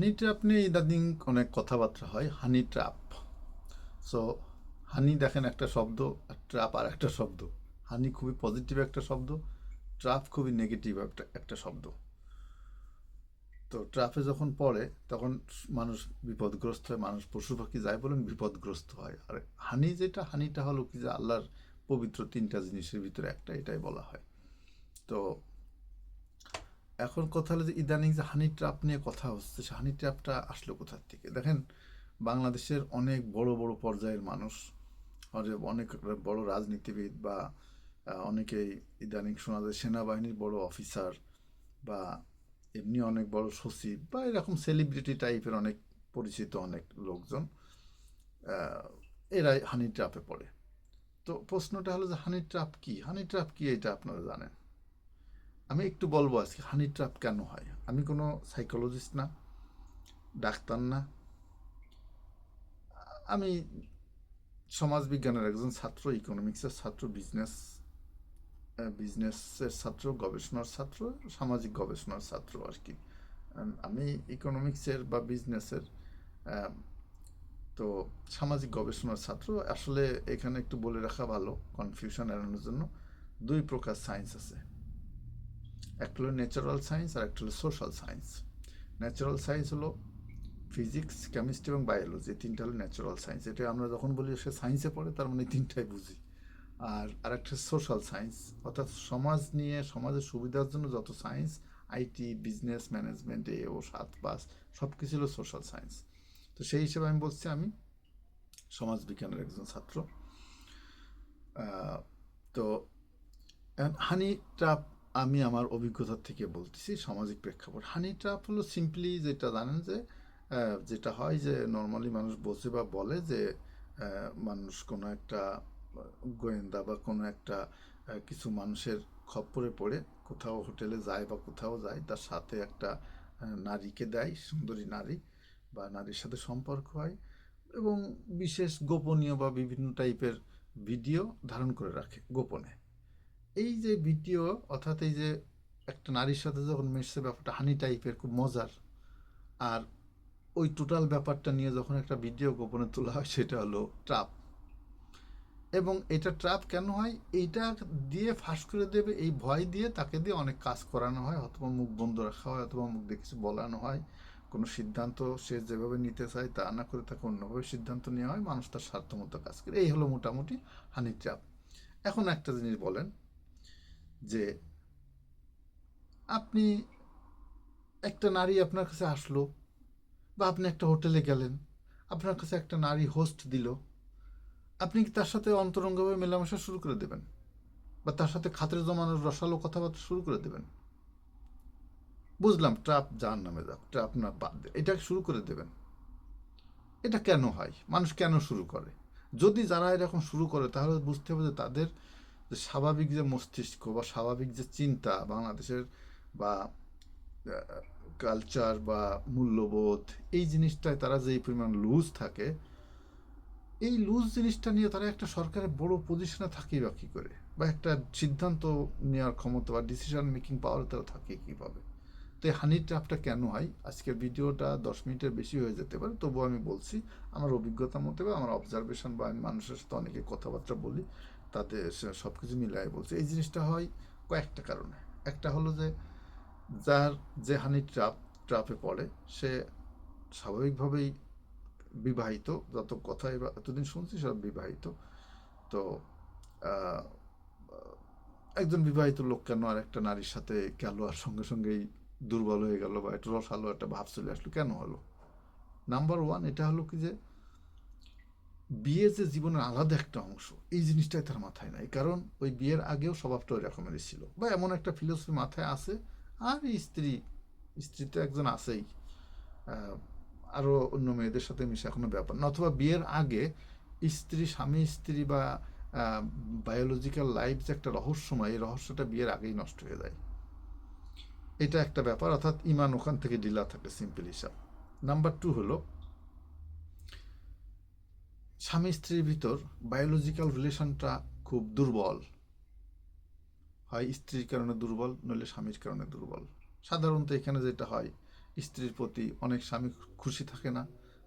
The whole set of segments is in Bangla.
হানি ট্র্যাপ নিয়ে ইদানিং অনেক কথাবার্তা হয় হানি ট্র্যাপ সো হানি দেখেন একটা শব্দ, আর ট্র্যাপ আর একটা শব্দ। হানি খুবই পজিটিভ একটা শব্দ ট্র্যাপ খুবই নেগেটিভ একটা একটা শব্দ। তো ট্র্যাপে যখন পড়ে, তখন মানুষ বিপদগ্রস্ত হয়, মানুষ পশু পাখি যায় বলেন বিপদগ্রস্ত হয়। আর হানি যেটা, হানিটা হলো কি যে আল্লাহর পবিত্র তিনটা জিনিসের ভিতরে একটা, এটাই বলা হয়। তো এখন কথা হলো যে ইদানিং যে হানি ট্র্যাপ নিয়ে কথা হচ্ছে, সে হানি ট্র্যাপটা আসলো কোথার থেকে? দেখেন, বাংলাদেশের অনেক বড় বড় পর্যায়ের মানুষ অনেক বড় রাজনীতিবিদ বা অনেকেই ইদানিং শোনা যায় সেনাবাহিনীর বড় অফিসার বা এমনি অনেক বড় সচিব বা এরকম সেলিব্রিটি টাইপের অনেক পরিচিত অনেক লোকজন এরাই হানি ট্র্যাপে পড়ে। তো প্রশ্নটা হলো যে হানি ট্র্যাপ কি? হানি ট্র্যাপ কি এটা আপনারা জানেন? আমি একটু বলব আজকে হানি ট্র্যাপ কেন হয়? আমি কোনো সাইকোলজিস্ট না, ডাক্তার না। আমি সমাজবিজ্ঞানের একজন ছাত্র ইকোনমিক্সের ছাত্র বিজনেস বিজনেসের ছাত্র, গবেষণার ছাত্র, সামাজিক গবেষণার ছাত্র আর কি। আমি ইকোনমিক্সের বা বিজনেসের তো সামাজিক গবেষণার ছাত্র। আসলে এখানে একটু বলে রাখা ভালো কনফিউশন এড়ানোর জন্য। দুই প্রকার সায়েন্স আছে। একটা হলো ন্যাচারাল সায়েন্স আর একটা হলো সোশ্যাল সায়েন্স ন্যাচারাল সায়েন্স হলো ফিজিক্স কেমিস্ট্রি এবং বায়োলজি এই তিনটা হলো ন্যাচারাল সায়েন্স এটা আমরা যখন বলি সে সায়েন্সে পড়ে, তার মানে তিনটাই বুঝি। আর আরেকটা সোশ্যাল সায়েন্স অর্থাৎ সমাজ নিয়ে, সমাজের সুবিধার জন্য যত সায়েন্স আইটি বিজনেস ম্যানেজমেন্ট এ ও সাত পাস সব কিছু হলো সোশ্যাল সায়েন্স তো সেই হিসেবে আমি বলছি আমি সমাজবিজ্ঞানের একজন ছাত্র। তো হানি আমি আমার অভিজ্ঞতা থেকে বলতেছি সামাজিক প্রেক্ষাপট। হানি ট্রাপ হলো সিম্পলি যেটা জানেন যে যেটা হয় যে নর্মালি মানুষ বোঝে বা বলে যে মানুষ কোনো একটা গোয়েন্দা বা কোনো একটা কিছু মানুষের খপ্পরে পড়ে, কোথাও হোটেলে যায় বা কোথাও যায়, তার সাথে একটা নারীকে দেয়, সুন্দরী নারী বা নারীর সাথে সম্পর্ক হয় এবং বিশেষ গোপনীয় বা বিভিন্ন টাইপের ভিডিও ধারণ করে রাখে গোপনে। এই যে ভিডিও, অর্থাৎ এই যে একটা নারীর সাথে যখন মেশছে, ব্যাপারটা হানি টাইপের খুব মজার। আর ওই টোটাল ব্যাপারটা নিয়ে যখন একটা ভিডিও গোপনে তোলা হয়, সেটা হলো ট্রাপ এবং এটা ট্রাপ কেন হয়? এইটা দিয়ে ফাঁস করে দেবে, এই ভয় দিয়ে তাকে দিয়ে অনেক কাজ করানো হয়, অথবা মুখ বন্ধ রাখা হয়, অথবা মুখ দিয়ে কিছু বলানো হয়। কোনো সিদ্ধান্ত সে যেভাবে নিতে চায়, তা না করে তাকে অন্যভাবে সিদ্ধান্ত নেওয়া হয়। মানুষ তার স্বার্থ মতো কাজ করে। এই হলো মোটামুটি হানি ট্রাপ এখন একটা জিনিস বলেন। যে আপনি একটা নারী আপনার কাছে আসলো বা আপনি একটা হোটেলে গেলেন, আপনার কাছে একটা নারী হোস্ট দিল, আপনি কি তার সাথে অন্তরঙ্গভাবে মেলামেশা শুরু করে দেবেন? বা তার সাথে খাতের জমানোর রসালো কথাবার্তা শুরু করে দেবেন? বুঝলাম, ট্রাপ যার নামে যাক, ট্রাপ না বাদ এটা শুরু করে দেবেন? এটা কেন হয়? মানুষ কেন শুরু করে? যদি যারা এরকম শুরু করে, তাহলে বুঝতে হবে যে তাদের যে স্বাভাবিক যে মস্তিষ্ক বা স্বাভাবিক যে চিন্তা বাংলাদেশের বা কালচার বা মূল্যবোধ, এই জিনিসটায় তারা যেই পরিমাণ লুজ থাকে, এই লুজ জিনিসটা নিয়ে তারা একটা সরকারের বড় পজিশনে থাকে বা কী করে? বা একটা সিদ্ধান্ত নেওয়ার ক্ষমতা বা ডিসিশন মেকিং পাওয়ার তারা থাকে কীভাবে? তো এই হানি ট্র্যাপটা কেন হয়? আজকের ভিডিওটা দশ মিনিটের বেশি হয়ে যেতে পারে, তবুও আমি বলছি, আমার অভিজ্ঞতা মতে বা আমার অবজারভেশন বা আমি মানুষের সাথে অনেকে কথাবার্তা বলি তাতে সব কিছু মিলাই বলছে, এই জিনিসটা হয় কয়েকটা কারণে। একটা হলো যে, যার যে হানি ট্রাপ, ট্রাপে পড়ে, সে স্বাভাবিকভাবেই বিবাহিত, যত কথাই বা, এতদিন শুনছি সব বিবাহিত। তো একজন বিবাহিত লোক কেন আর একটা নারীর সাথে গেল আর সঙ্গে সঙ্গেই দুর্বল হয়ে গেল বা একটু রসালো একটা ভাব চলে আসলো? কেন হলো? নাম্বার ওয়ান এটা হলো কি যে বিয়ে যে জীবনের আলাদা একটা অংশ, এই জিনিসটাই তার মাথায় নাই। কারণ ওই বিয়ের আগেও স্বভাবটা ওই রকমেরই ছিল। বা এমন একটা ফিলোসফি মাথায় আছে, আর স্ত্রী স্ত্রী তো একজন আছেই। আরও অন্য মেয়েদের সাথে মিশে এখনও ব্যাপার না। অথবা বিয়ের আগে স্ত্রী, স্বামী, স্ত্রী বা বায়োলজিক্যাল লাইফ যে একটা রহস্যময়, এই রহস্যটা বিয়ের আগেই নষ্ট হয়ে যায়। এটা একটা ব্যাপার, অর্থাৎ ইমান ওখান থেকে ডিলা থাকে সিম্পল হিসাব। নাম্বার টু হলো স্বামী স্ত্রীর ভিতর বায়োলজিক্যাল রিলেশনটা খুব দুর্বল। হয় স্ত্রীর কারণে দুর্বল, নইলে স্বামীর কারণে দুর্বল। সাধারণত এখানে যেটা হয়, স্ত্রীর প্রতি অনেক স্বামী খুশি থাকে না,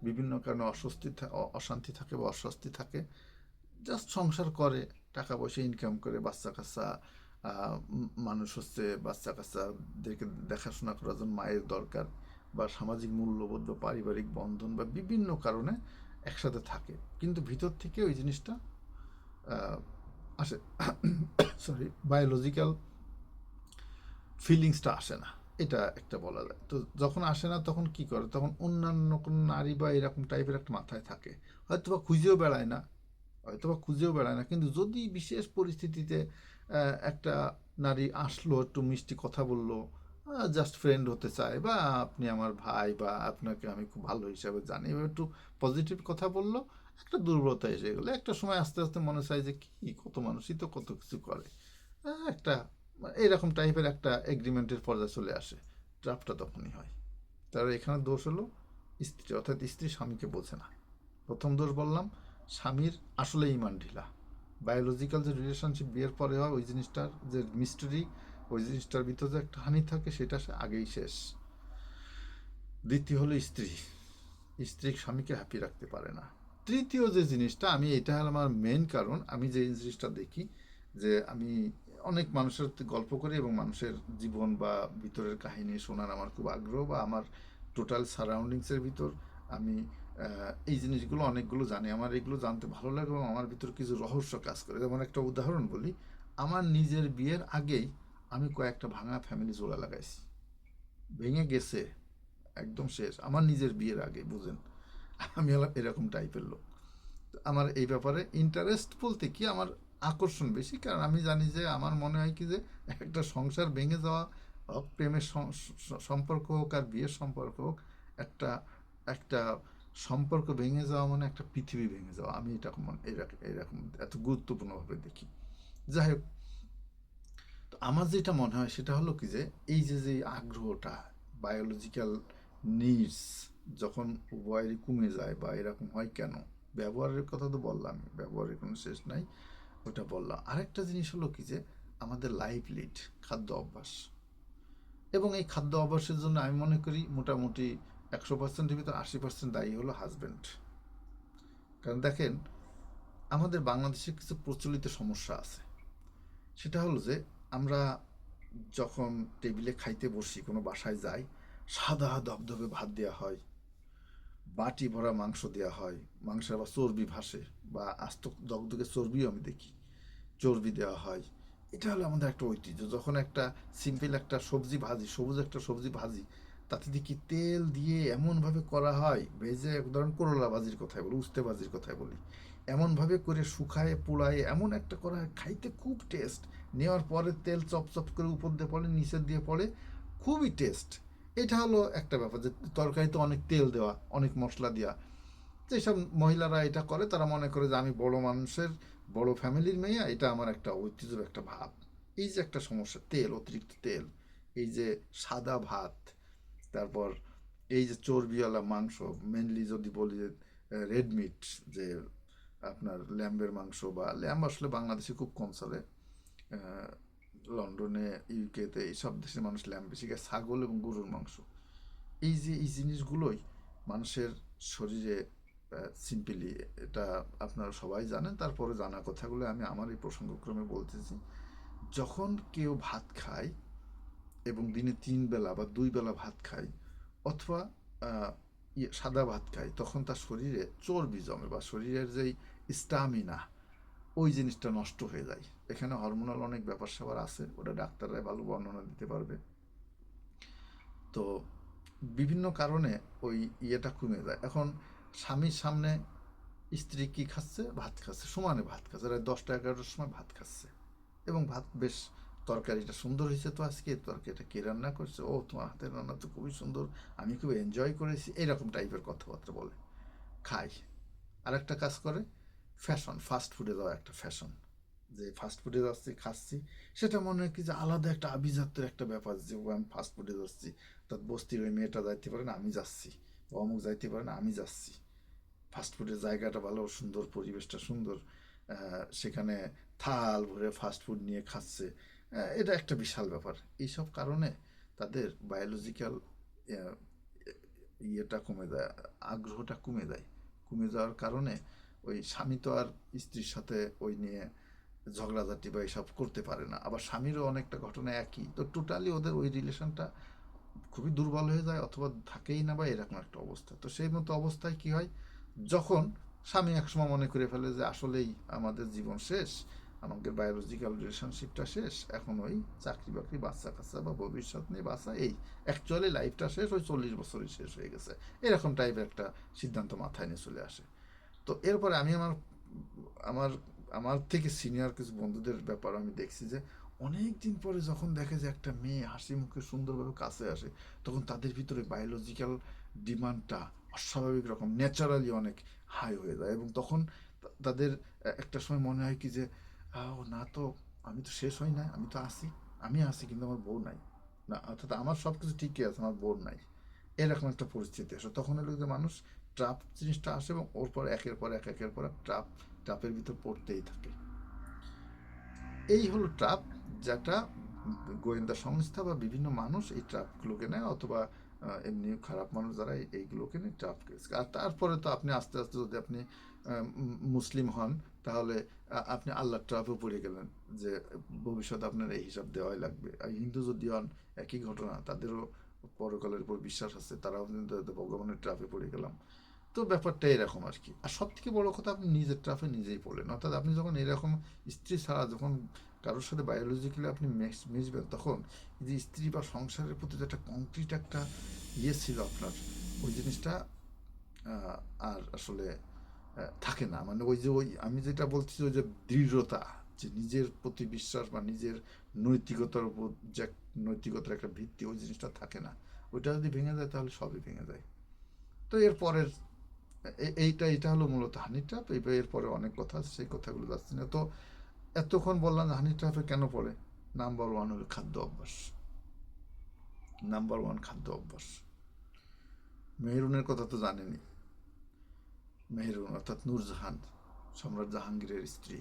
বিভিন্ন কারণে অস্বস্তি অশান্তি থাকে বা অস্বস্তি থাকে। জাস্ট সংসার করে, টাকা পয়সা ইনকাম করে, বাচ্চা কাচ্চা মানুষ হচ্ছে বাচ্চা কাচ্চাদেরকে দেখাশোনা করার জন্য মায়ের দরকার বা সামাজিক মূল্যবোধ বা পারিবারিক বন্ধন বা বিভিন্ন কারণে একসাথে থাকে। কিন্তু ভিতর থেকে ওই জিনিসটা আসে। সরি বায়োলজিক্যাল ফিলিংসটা আসে না। এটা একটা বলা যায়। তো যখন আসে না, তখন কি করে? তখন অন্যান্য কোনো নারী বা এরকম টাইপের একটা মাথায় থাকে। হয়তো বা খুঁজেও বেড়ায় না হয়তো বা খুঁজেও বেড়ায় না। কিন্তু যদি বিশেষ পরিস্থিতিতে একটা নারী আসলো, একটু মিষ্টি কথা বলল জাস্ট ফ্রেন্ড হতে চায় বা আপনি আমার ভাই বা আপনাকে আমি খুব ভালো হিসাবে জানি। এবার একটু পজিটিভ কথা বলল, একটা দুর্বলতা এসে গেলো। একটা সময় আস্তে আস্তে মনে চায় যে কী, কত মানুষই তো কত কিছু করে। একটা এরকম টাইপের একটা এগ্রিমেন্টের পর্যায়ে চলে আসে ড্রাফটটা তখনই হয়। তার এখানে দোষ হলো, স্ত্রী, অর্থাৎ স্ত্রী স্বামীকে বোঝে না। প্রথম দোষ বললাম, স্বামীর আসলে ইমান ঢিলা। বায়োলজিক্যাল যে রিলেশনশিপ বিয়ের পরে হয়, ওই জিনিসটার যে মিস্ট্রি ওই জিনিসটার ভিতরে যে একটা হানি থাকে, সেটা আগেই শেষ। দ্বিতীয় হলো স্ত্রী। স্ত্রী স্বামীকে হ্যাপি রাখতে পারে না। তৃতীয় যে জিনিসটা, আমি এটা আমার মেন কারণ। আমি যে জিনিসটা দেখি যে আমি অনেক মানুষের গল্প করি এবং মানুষের জীবন বা ভিতরের কাহিনী শোনার আমার খুব আগ্রহ বা আমার টোটাল সারাউন্ডিংসের ভিতর আমি এই জিনিসগুলো অনেকগুলো জানি। আমার এগুলো জানতে ভালো লাগে এবং আমার ভিতর কিছু রহস্য কাজ করে। যেমন একটা উদাহরণ বলি, আমার নিজের বিয়ের আগেই আমি কয়েকটা ভাঙা ফ্যামিলি জোড়া লাগাইছি। ভেঙে গেছে, একদম শেষ। আমার নিজের বিয়ের আগে, বুঝেন? আমি এরকম টাইপের লোক। আমার এই ব্যাপারে ইন্টারেস্ট বলতে কি, আমার আকর্ষণ বেশি। কারণ আমি জানি যে, আমার মনে হয় কি যে, একটা সংসার ভেঙে যাওয়া প্রেমের সম্পর্ক হোক আর বিয়ের সম্পর্ক হোক, একটা একটা সম্পর্ক ভেঙে যাওয়া মানে একটা পৃথিবী ভেঙে যাওয়া। আমি এটা এরকম এত গুরুত্বপূর্ণভাবে দেখি। যাই হোক তো আমার যেটা মনে হয় সেটা হলো কি যে, এই যে যে আগ্রহটা বায়োলজিক্যাল নিডস যখন উভয়েরই কমে যায় বা এরকম হয় কেন? ব্যবহারের কথা তো বললাম, ব্যবহারের কোনো শেষ নাই, ওটা বললাম। আরেকটা জিনিস হলো কি যে, আমাদের লাইফ লিড খাদ্য অভ্যাস। এবং এই খাদ্য অভ্যাসের জন্য আমি মনে করি মোটামুটি একশো পার্সেন্টের ভিতর আশি পার্সেন্ট দায়ী হলো হাজব্যান্ড কারণ দেখেন, আমাদের বাংলাদেশে কিছু প্রচলিত সমস্যা আছে। সেটা হলো যে আমরা যখন টেবিলে খাইতে বসি, কোনো বাসায় যাই, সাদা দবদবে ভাত দেওয়া হয়, বাটি ভরা মাংস দেওয়া হয় মাংসের আবার চর্বি ভাসে বা আস্ত দগদগে চর্বিও আমি দেখি, চর্বি দেওয়া হয়। এটা হলো আমাদের একটা ঐতিহ্য। যখন একটা সিম্পল একটা সবজি ভাজি, সবুজ একটা সবজি ভাজি, তাতে দেখি তেল দিয়ে এমনভাবে করা হয়, ভেজে ধরেন করলা ভাজির কথাই বলি, উস্তে ভাজির কথাই বলি এমনভাবে করে শুকায়, পোড়ায়, এমন একটা করা হয়, খাইতে খুব টেস্ট নেওয়ার পরে তেল চপ চপ করে উপর দিয়ে পড়ে, নিচের দিয়ে পড়ে, খুবই টেস্ট এটা হলো একটা ব্যাপার যে তরকারিতে অনেক তেল দেওয়া, অনেক মশলা দেওয়া। যেসব মহিলারা এটা করে, তারা মনে করে যে আমি বড় মানুষের, বড় ফ্যামিলির মেয়ে, এটা আমার একটা ঐতিহ্যের একটা ভাব। এই যে একটা সমস্যা, তেল, অতিরিক্ত তেল, এই যে সাদা ভাত, তারপর এই যে চর্বিওয়ালা মাংস মেনলি যদি বলি যে রেড মিট যে আপনার ল্যাম্বের মাংস বা ল্যাম্ব আসলে বাংলাদেশে খুব কম চলে। লন্ডনে ইউকেতে এইসব দেশের মানুষ ল্যাম্ব বেশি খায় ছাগল এবং গরুর মাংস। এই যে, এই জিনিসগুলোই মানুষের শরীরে সিম্পলি এটা আপনারা সবাই জানেন। তারপরে জানা কথাগুলো আমি আমার এই প্রসঙ্গক্রমে বলতেছি। যখন কেউ ভাত খায় এবং দিনে তিন বেলা বা দুই বেলা ভাত খায়, অথবা সাদা ভাত খায় তখন তার শরীরে চর্বি জমে বা শরীরের যেই স্টামিনা ওই জিনিসটা নষ্ট হয়ে যায়। এখানে হরমোনাল অনেক ব্যাপার স্যাপার আছে, ওটা ডাক্তাররাই ভালো বর্ণনা দিতে পারবে। তো বিভিন্ন কারণে ওই ইয়েটা কমে যায়। এখন স্বামীর সামনে স্ত্রী কি খাচ্ছে? ভাত খাচ্ছে। সমানে ভাত খাচ্ছে। দশটা, এগারোটার সময় ভাত খাচ্ছে। এবং ভাত বেশ তরকারিটা সুন্দর হয়েছে তো আজকে, তরকারিটা কে রান্না করছে? ও, তোমার হাতের রান্না তো খুবই সুন্দর। আমি খুব এনজয় করেছি। এরকম টাইপের কথাবার্তা বলে। খাই। আর একটা কাজ করে ফ্যাশন ফাস্ট ফুডে একটা ফ্যাশন যে ফাস্ট ফুডে যাচ্ছি, খাচ্ছি, সেটা মনে হয় কি যে আলাদা একটা আভিজাত্যের একটা ব্যাপার যে ও আমি ফাস্ট ফুডে যাচ্ছি। তার বস্তির ওই মেয়েটা যাইতে পারে না, আমি যাচ্ছি। বা অমুক যাইতে পারে না, আমি যাচ্ছি। ফাস্ট ফুডের জায়গাটা ভালো, সুন্দর, পরিবেশটা সুন্দর। সেখানে থাল ভরে ফাস্ট ফুড নিয়ে খাচ্ছে। এটা একটা বিশাল ব্যাপার। এইসব কারণে তাদের বায়োলজিক্যাল ইয়েটা কমে যায় আগ্রহটা কমে যায় কমে যাওয়ার কারণে ওই স্বামী তো আর স্ত্রীর সাথে ওই নিয়ে ঝগড়াঝাটি বা এসব করতে পারে না। আবার স্বামীরও অনেকটা ঘটনা একই। তো টোটালি ওদের ওই রিলেশনটা খুবই দুর্বল হয়ে যায় অথবা থাকেই না বা এরকম একটা অবস্থা। তো সেই মতো অবস্থায় কি হয়? যখন স্বামী একসময় মনে করে ফেলে যে আসলেই আমাদের জীবন শেষ আমাদের বায়োলজিক্যাল রিলেশনশিপটা শেষ, এখন ওই চাকরি বাকরি বাচ্চা কাচ্চা বা ভবিষ্যৎ নিয়ে বাচ্চা, এই অ্যাকচুয়ালি লাইফটা শেষ, ওই চল্লিশ বছরই শেষ হয়ে গেছে। এরকম টাইপের একটা সিদ্ধান্ত মাথায় নিয়ে চলে আসে। তো এরপরে আমি আমার আমার আমার থেকে সিনিয়র কিছু বন্ধুদের ব্যাপার আমি দেখছি যে অনেক দিন পরে যখন দেখে যে একটা মেয়ে হাসি মুখে সুন্দরভাবে কাছে আসে, তখন তাদের ভিতরে বায়োলজিক্যাল ডিমান্ডটা অস্বাভাবিক রকম ন্যাচারালি অনেক হাই হয়ে যায়। এবং তখন তাদের একটা সময় মনে হয় কি যে ও না তো, আমি তো শেষ হই না আমি তো আসি, আমি আসি কিন্তু আমার বউ নাই। না, অর্থাৎ আমার সব কিছু ঠিকই আছে, আমার বউ নাই। এরকম একটা পরিস্থিতি আসে। তখন হলো যে মানুষ ট্রাপ জিনিসটা আসে এবং ওর পর একের পর এক, একের পর ট্রাপ ট্রাপের ভিতর পড়তেই থাকে। এই হলো ট্রাপ যেটা গোয়েন্দা সংস্থা বা বিভিন্ন মানুষ এই ট্রাপগুলোকে নেয় অথবা এমনি খারাপ মানুষ যারা এই- এইগুলোকে নিয়ে ট্রাপ আর তারপরে তো আপনি আস্তে আস্তে যদি আপনি মুসলিম হন তাহলে আপনি আল্লাহর ট্রাপে পড়ে গেলেন যে ভবিষ্যতে আপনার এই হিসাব দেওয়াই লাগবে। আর হিন্দু যদি হন, একই ঘটনা, তাদেরও পরকালের উপর বিশ্বাস আছে, তারাও কিন্তু ভগবানের ট্রাফে পড়ে গেলাম। তো ব্যাপারটা এরকম আর কি। আর সব থেকে বড় কথা, আপনি নিজের ট্রাফে নিজেই পড়লেন। অর্থাৎ আপনি যখন এরকম স্ত্রী ছাড়া যখন কারোর সাথে বায়োলজিক্যালি আপনি মিশ- মিশবেন, তখন যে স্ত্রী বা সংসারের প্রতি যে একটা কংক্রিট একটা ইয়ে ছিল আপনার, ওই জিনিসটা আর আসলে থাকে না। মানে ওই যে ওই, আমি যেটা বলছি ওই যে দৃঢ়তা, যে নিজের প্রতি বিশ্বাস বা নিজের নৈতিকতার উপর যে নৈতিকতার একটা ভিত্তি ওই জিনিসটা থাকে না। ওইটা যদি ভেঙে যায় তাহলে সবই ভেঙে যায়। তো এর পরের, এ- এইটা এটা হলো মূলত হানি এবার এরপরে অনেক কথা আছে, সেই কথাগুলো যাচ্ছি না। তো এতক্ষণ বললাম যে হানি ট্র্যাপে কেন পড়ে? নাম্বার ওয়ান হলো খাদ্য অভ্যাস। নাম্বার ওয়ান খাদ্য অভ্যাস। মেহরুনের কথা তো জানেনি মেহরুন, অর্থাৎ নূরজাহান সম্রাট জাহাঙ্গীরের স্ত্রী।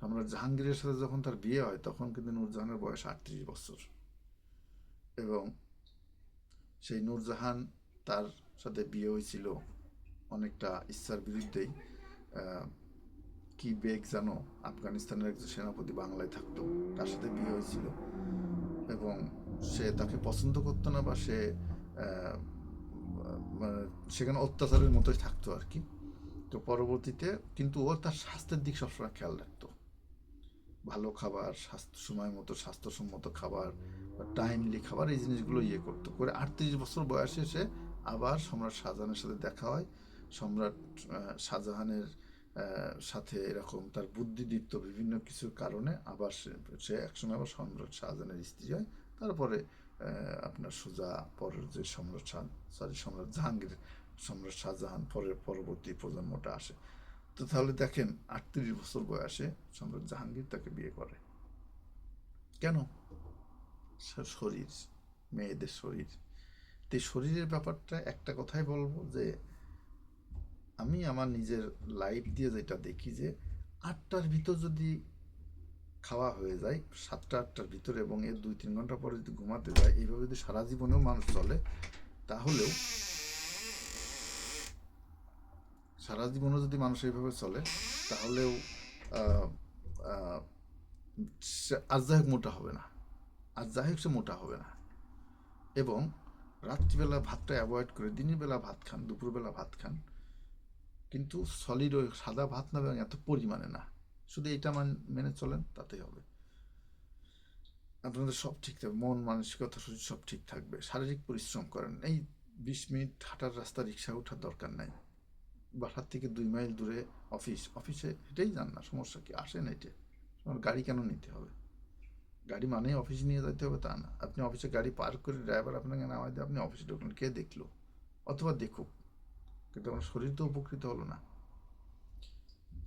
সম্রাট জাহাঙ্গীরের সাথে যখন তার বিয়ে হয়, তখন কিন্তু নূরজাহানের বয়স আটত্রিশ বছর। এবং সেই নূরজাহান তার সাথে বিয়ে হয়েছিল অনেকটা ইচ্ছার বিরুদ্ধেই। কি বেগ জানো, আফগানিস্তানের একজন সেনাপতি বাংলায় থাকতো, তার সাথে বিয়ে হয়েছিল। এবং সে তাকে পছন্দ করতো না বা সে সেখানে অত্যাচারের মতোই থাকতো আর কি। তো পরবর্তীতে কিন্তু ও তার স্বাস্থ্যের দিক সবসময় খেয়াল রাখতো। ভালো খাবার, স্বাস্থ্য, সময় মতো, স্বাস্থ্যসম্মত খাবার বা টাইমলি খাবার এই জিনিসগুলো ইয়ে করতো। করে আটত্রিশ বছর বয়সে সে আবার সম্রাট শাহজাহানের সাথে দেখা হয়। সম্রাট শাহজাহানের সাথে এরকম তার বুদ্ধিদীপ্ত বিভিন্ন কিছুর কারণে আবার সে একসময় আবার সম্রাট শাহজাহানের স্ত্রী হয়। তারপরে আপনার সোজা পরের যে সম্রাট শাহ, সরি, সম্রাট জাহাঙ্গীর, সম্রাট শাহজাহান পরের পরবর্তী প্রজন্মটা আসে। তো তাহলে দেখেন, আটত্রিশ বছর বয়সে সম্রাট জাহাঙ্গীর তাকে বিয়ে করে। কেন? শরীর, মেয়েদের শরীর। তো শরীরের ব্যাপারটা একটা কথাই বলব যে, আমি আমার নিজের লাইফ দিয়ে যেটা দেখি যে, আটটার ভিতর যদি খাওয়া হয়ে যায় সাতটা আটটার ভিতরে এবং এর দুই তিন ঘণ্টা পরে যদি ঘুমাতে যায় এইভাবে যদি সারা জীবনেও মানুষ চলে তাহলেও সারা জীবনও যদি মানুষ এইভাবে চলে তাহলেও আহ, আহ, সে আর যাই হোক মোটা হবে না। আর যাই হোক সে মোটা হবে না। এবং রাত্রিবেলা ভাতটা অ্যাভয়েড করে দিনের বেলা ভাত খান দুপুরবেলা ভাত খান কিন্তু সলিড ওই সাদা ভাত না এবং এত পরিমাণে না। শুধু এইটা মান, মেনে চলেন, তাতেই হবে। আপনাদের সব ঠিক থাকবে, মন, মানসিকতা, শরীর সব ঠিক থাকবে। শারীরিক পরিশ্রম করেন। এই বিশ মিনিট হাঁটার রাস্তা, রিক্সা ওঠার দরকার নাই। বাসার থেকে দুই মাইল দূরে অফিস, অফিসে হেঁটেই যান না, সমস্যা কি? আসেন হেঁটে তোমার গাড়ি কেন নিতে হবে? গাড়ি মানেই অফিসে নিয়ে যেতে হবে তা না। আপনি অফিসে গাড়ি পার্ক করে ড্রাইভার আপনাকে নামাই দিয়ে, আপনি অফিসে ঢুকলেন, কে দেখল? অথবা দেখুক। কিন্তু আমার শরীর তো উপকৃত হলো না।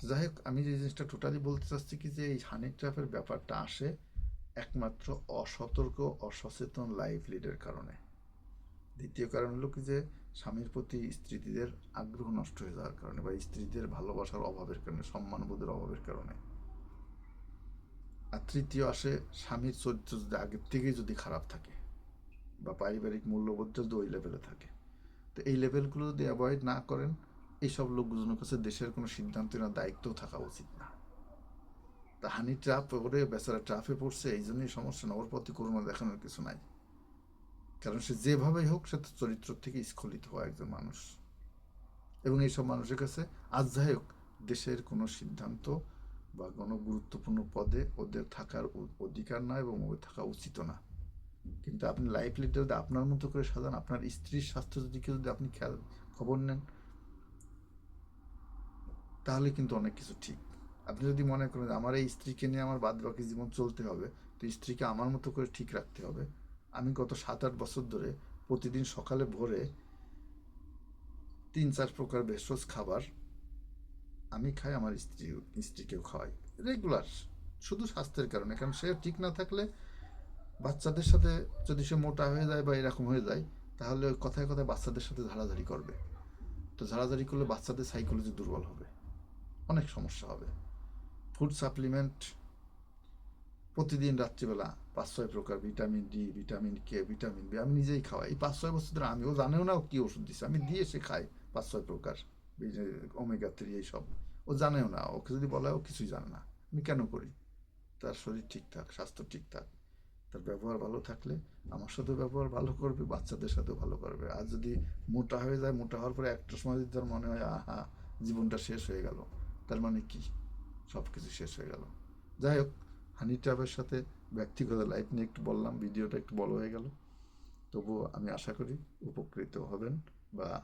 যাই হোক, আমি যে জিনিসটা টোটালি বলতে চাচ্ছি কি যে এই হানি ট্র্যাপের ব্যাপারটা আসে একমাত্র অসতর্ক, অসচেতন লাইফ লিডের কারণে। দ্বিতীয় কারণ হলো কি যে স্বামীর প্রতি স্ত্রীদের আগ্রহ নষ্ট হয়ে যাওয়ার কারণে বা স্ত্রীদের ভালোবাসার অভাবের কারণে, সম্মানবোধের অভাবের কারণে। আর তৃতীয় আসে স্বামীর চরিত্র যদি আগের থেকেই যদি খারাপ থাকে বা পারিবারিক মূল্যবোধটা যদি ওই লেভেলে থাকে। তো এই লেভেলগুলো যদি অ্যাভয়েড না করেন এইসব লোকজনের কাছে দেশের কোনো সিদ্ধান্ত না দায়িত্বও থাকা উচিত না। তা হানি ট্রাপ করে বেচারা ট্রাফে পড়ছে, এই জন্যই সমস্যা না। ওর প্রতি দেখানোর কিছু নাই। কারণ সে যেভাবেই হোক, সে তো চরিত্র থেকে স্খলিত হওয়া একজন মানুষ। এবং এইসব মানুষের কাছে আজ যাই হোক, দেশের কোনো সিদ্ধান্ত বা কোনো গুরুত্বপূর্ণ পদে ওদের থাকার অধিকার না এবং ওদের থাকা উচিত না। কিন্তু আপনি লাইফ লিডার আপনার মতো করে সাজান। আপনার স্ত্রীর স্বাস্থ্য যদি কেউ যদি আপনি খেয়াল, খবর নেন তাহলে কিন্তু অনেক কিছু ঠিক। আপনি যদি মনে করেন আমার এই স্ত্রীকে নিয়ে আমার বাদ বাকি জীবন চলতে হবে, তো স্ত্রীকে আমার মতো করে ঠিক রাখতে হবে। আমি গত সাত আট বছর ধরে প্রতিদিন সকালে ভোরে তিন, চার প্রকার ভেষজ খাবার আমি খাই, আমার স্ত্রী, স্ত্রীকেও খাওয়াই। রেগুলার শুধু স্বাস্থ্যের কারণে। কারণ সে ঠিক না থাকলে বাচ্চাদের সাথে যদি সে মোটা হয়ে যায় বা এরকম হয়ে যায়, তাহলে কথায় কথায় বাচ্চাদের সাথে ঝাড়াঝাড়ি করবে। তো ঝাড়াঝাড়ি করলে বাচ্চাদের সাইকোলজি দুর্বল হবে। অনেক সমস্যা হবে। ফুড সাপ্লিমেন্ট প্রতিদিন রাত্রিবেলা পাঁচ ছয় প্রকার vitamin D vitamin K vitamin B আমি নিজেই খাওয়াই। এই পাঁচ ছয় বছর ধরে আমি ও জানেও না কী ওষুধ দিচ্ছে আমি দিয়ে সে খাই পাঁচ ছয় প্রকার ওমেগা থ্রি এইসব ও জানেও না, ওকে যদি বলা ও কিছুই জানে না। আমি কেন করি? তার শরীর ঠিকঠাক স্বাস্থ্য ঠিকঠাক তার ব্যবহার ভালো থাকলে আমার সাথেও ব্যবহার ভালো করবে, বাচ্চাদের সাথেও ভালো করবে। আর যদি মোটা হয়ে যায়, মোটা হওয়ার পরে একটা সময় যদি তার মনে হয়, আহা, জীবনটা শেষ হয়ে গেল। তার মানে কি? সব কিছু শেষ হয়ে গেল। যাই হোক হানি ট্রাভের সাথে ব্যক্তিগত লাইফ নিয়ে একটু বললাম, ভিডিওটা একটু বড় হয়ে গেল। তবুও আমি আশা করি উপকৃত হবেন বা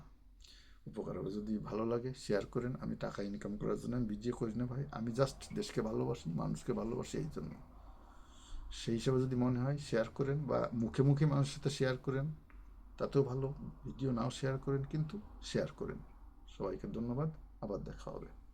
উপকার হবে। যদি ভালো লাগে শেয়ার করেন। আমি টাকা ইনকাম করার জন্য আমি ভিডিও করি না ভাই। আমি জাস্ট দেশকে ভালোবাসি, মানুষকে ভালোবাসি এই জন্য। সেই হিসাবে যদি মনে হয় শেয়ার করেন বা মুখে মুখে মানুষের সাথে শেয়ার করেন, তাতেও ভালো। ভিডিও নাও শেয়ার করেন, কিন্তু শেয়ার করেন। সবাইকে ধন্যবাদ। আবার দেখা হবে।